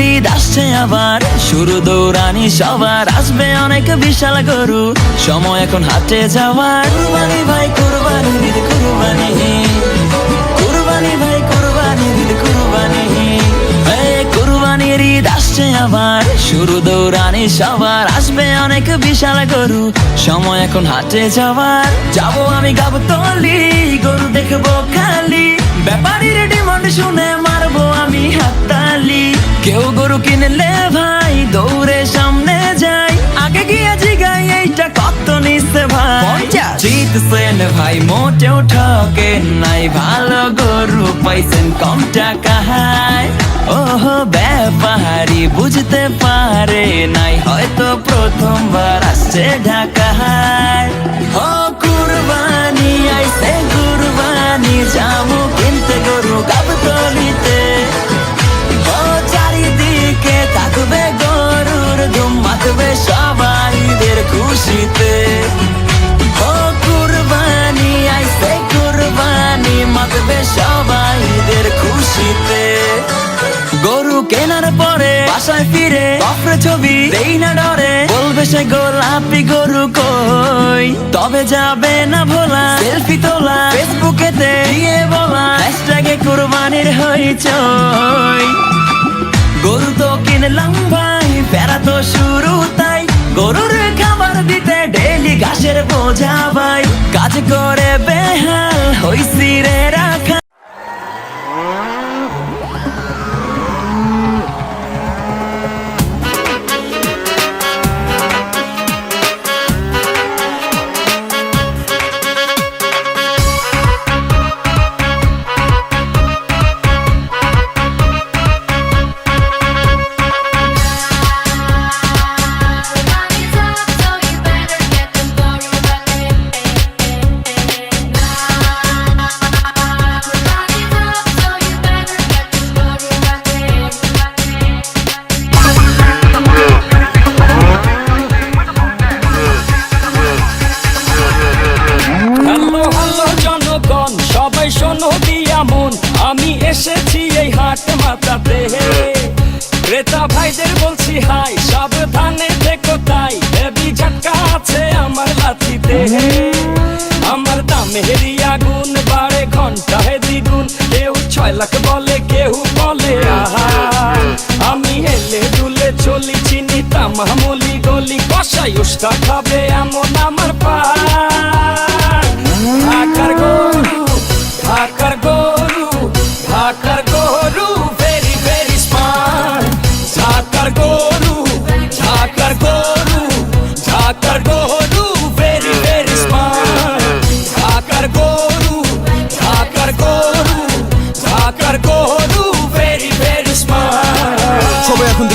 ঈদ আসছে আবার, শুরু দৌড়ানি সবার, আসবে অনেক বিশাল গরু, সময় এখন হাটে যাওয়ার। কুরবানি ভাই, কুরবানি কুরবানি কুরবানি ভাই, কুরবানি কুরবানি আসছে আবার, শুরু দৌড়ানি সবার, আসবে অনেক বিশাল গরু, সময় এখন হাটে যাওয়ার। যাব আমি গাবো তলি গরু দেখব খালি। ব্যাপারীর ডিমান্ড শুনে গরু ভাই দৌড়ে সামনে যাই। আগে গিয়ে জিগাই এইটা কত নিচ্ছে ভাই। জিতছেন ভাই মোটেও ঠকে নাই। ভালো গরু পাইছেন কম টাকা টাকায়। ওহো ব্যাপারি বুঝতে পারে নাই। হয়তো প্রথমবার আসছে ঢাকায়। ও কুরবানি আইছে কুরবানি। যাব কিনতে গরু গাবতলিতে ও কফরে ছবি। দেই না ডরে বলবে সে গোলাপি গরু কই? তবে যাবে না ভোলা। সেলফি তোলা। ফেসবুকেতে দিয়ে বলা। হ্যাশট্যাগে কুরবানির হইচই। গরু তো কিনলাম ভাই ফেরা তো শুরু তাই। গরুর খাবার দিতে ডেলি ঘাসের বোঝা ভাই। কাজ করে বেহাল হইছি রে রাখা আমার আগুন বারে ঘণ্টা হে দ্বিগুণ কেউ ছয় লাখ বলে, কেউ বলে, আহা। আমি হেলে দুলে চলি, চিনি তামামলি গলি, কষাই উস্তা খাবে এমন আমার পা ঢাকার গো ঢাকার গরু।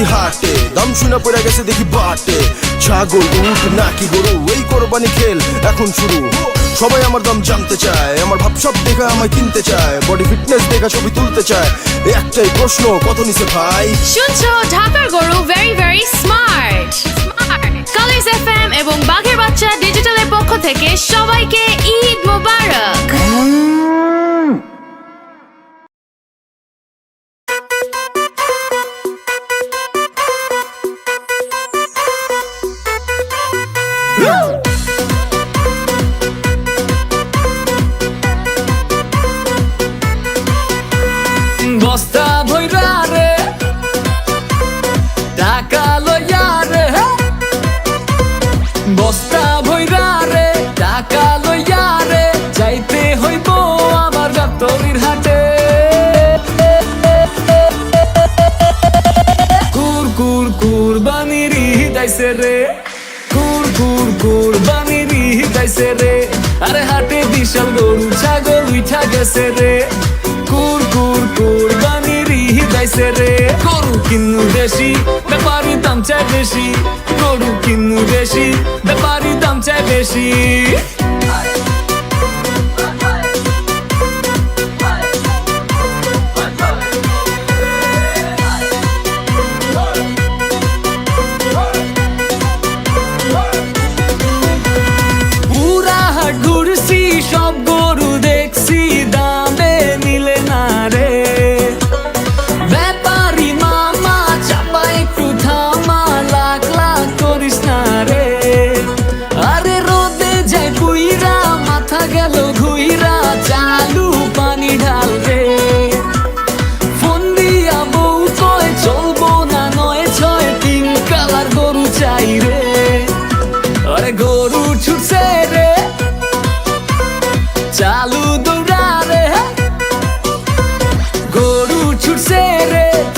দেখি হাটে, দাম শুনে পড়ে গেছে দেখি বাটে। ছাগল উঠ নাকি গরু, এই কোরবানি খেল এখন শুরু। সবাই আমার দাম জানতে চায়, আমার ভাব সব দেখা আমায় কিনতে চায় বডি ফিটনেস দেখা ছবি তুলতে চায়। একটাই প্রশ্ন, কত নিছে ভাই? শুনছো, ঢাকার গরু very very smart colours FM এবং বাঘের বাচ্চা ডিজিটালের পক্ষ থেকে সবাইকে ঈদ মোবারক। দাইছে রে। আরে হাটে বিশাল গরু, ছাগল উঠা গেছে রে। কুর কুর কুর বানিরি দাইছে রে। গরু কিন্নু বেশি ব্যাপারি দাম চাই বেশি। গরু কিন্নু বেশি ব্যাপারি দাম চাই বেশি।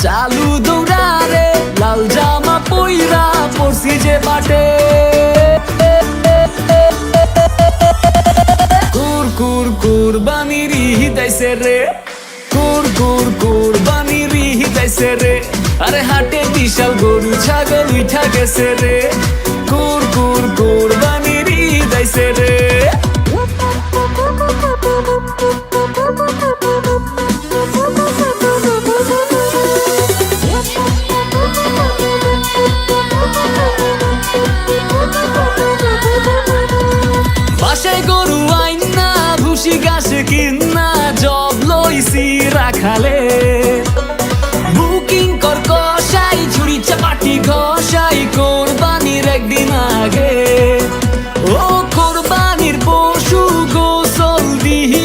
চালু দৌড়ারে লাল জামা পইরা পড়ছি যে পাটে। কুর কুর কুর বানি রিহি দাইছে রে। কুর কুর কুর বানি রিহি দাইছে রে। আরে হাটে বিশাল গরু, ছাগল উঠা গেছে রে। কিনা জব লইছি রাখালে বুকিং কর কষাই ঝুড়ি চাপাটি ঘষাই, কোরবানির একদিন আগে। ও কোরবানির পশু গোসল দিহি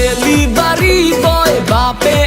পেলি বাড়ি কয় বাপে